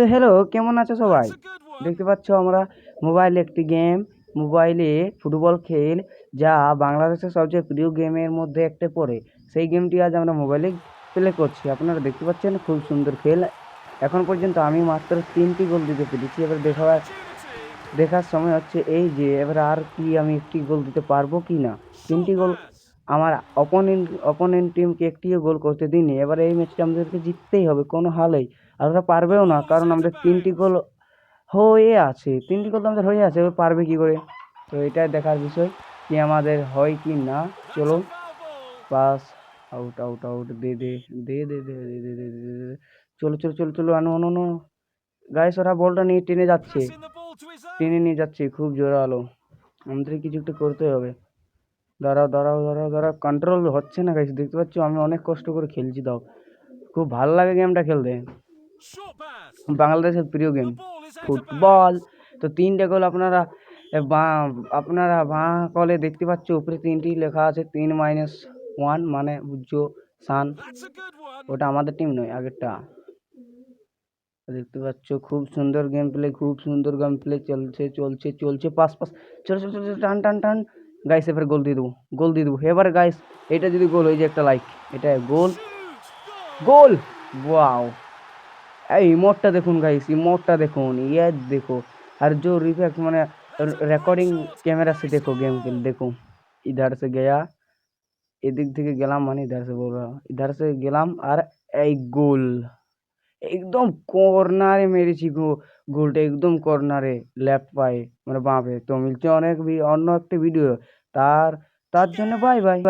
তো হ্যালো কেমন আছো সবাই? দেখতে পাচ্ছ আমরা মোবাইলে একটি গেম মোবাইলে ফুটবল খেল যা বাংলাদেশের সবচেয়ে প্রিয় গেমের মধ্যে একটা পড়ে। সেই গেমটি আজ আমরা মোবাইলে প্লে করছি। আপনারা দেখতে পাচ্ছেন খুব সুন্দর খেল। এখন পর্যন্ত আমি মাত্র তিনটি গোল দিতে পেরেছি। এবার দেখার দেখার সময় হচ্ছে এই যে এবার আর কি আমি একটি গোল দিতে পারব কি না তিনটি গোল আমার অপোনেন্ট অপোনেন্ট টিমকে একটিও গোল করতে দিইনি এবার এই ম্যাচটা আমাদেরকে জিততেই হবে কোনো হালেই আর ওরা পারবেও না কারণ আমাদের তিনটি গোল হয়ে আছে তিনটি গোল তো আমাদের হয়ে আছে এবার পারবে কি করে তো এটাই দেখার বিষয় কি আমাদের হয় কি না চলো পাস আউট আউট আউট দে দে দে দে দে দে দে দে দে দে চলো চলো চলো চলো আনো আনো আনো গাইস ওরা বলটা নিয়ে টেনে যাচ্ছে টেনে নিয়ে যাচ্ছে খুব জোরালো আমাদের কিছু একটা করতে হবে দাঁড়াও দাঁড়াও দাঁড়াও দাঁড়াও। কন্ট্রোল হচ্ছে না গাইস দেখতে পাচ্ছ আমি অনেক কষ্ট করে খেলছি তাও খুব ভালো লাগে গেমটা খেলতে। বাংলাদেশের প্রিয় গেম ফুটবল তো তিনটে গোল আপনারা আপনারা বাঁ কলে দেখতে পাচ্ছ উপরে তিনটি লেখা আছে তিন মাইনাস ওয়ান মানে উজ্জ সান ওটা আমাদের টিম নয় আগেরটা। দেখতে পাচ্ছ খুব সুন্দর গেম প্লে খুব সুন্দর গেম প্লে চলছে চলছে চলছে পাস পাস। চলো চলো চলো, টান টান টান। গাইস এবার গোল দিয়ে দেবো গোল দিয়ে দেবো এবার গাইস এটা যদি গোল হয়ে যায় একটা লাইক এটা গোল গোল ওয়াও এই ইমোটটা দেখুন গাইস ইমোটটা দেখুন ইয়ে देखो और जो रिफेक्ट मैंने रिकॉर्डिंग कैमरा से देखो गेम के देखो इधर से गया এদিক থেকে গেলাম মানে ইধার সে বল रहा इधर से গেলাম আর এই গোল একদম কর্নারে মেরেছি গো, গোলটা একদম কর্নারে লেফট পায়ে মানে বাঁ পায়ে। তো মিলছে অনেক অন্য একটা ভিডিও তার তার জন্য বাই বাই